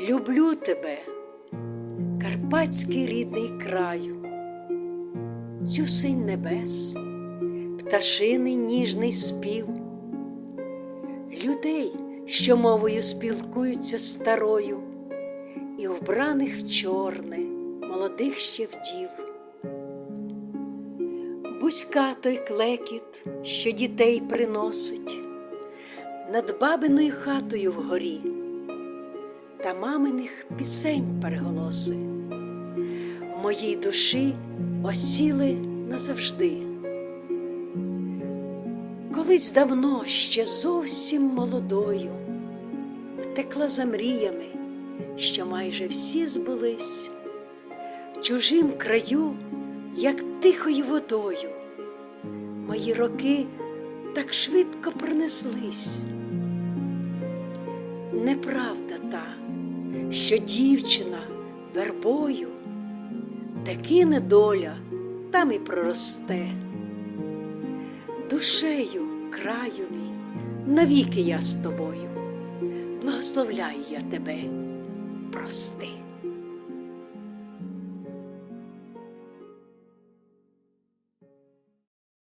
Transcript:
Люблю тебе, карпатський рідний краю, цю синь небес, пташиний ніжний спів, людей, що мовою спілкуються старою, і вбраних в чорне, молодих ще вдів. Бузька той клекіт, що дітей приносить над бабиною хатою вгорі, та маминих пісень переголоси в моїй душі осіли назавжди. Колись давно ще зовсім молодою втекла за мріями, що майже всі збулись, в чужим краю, як тихою водою, мої роки так швидко пронеслись. Неправда та, що дівчина вербою, де кине доля, там і проросте. Душею, краю мій, навіки я з тобою, благословляю я тебе, прости.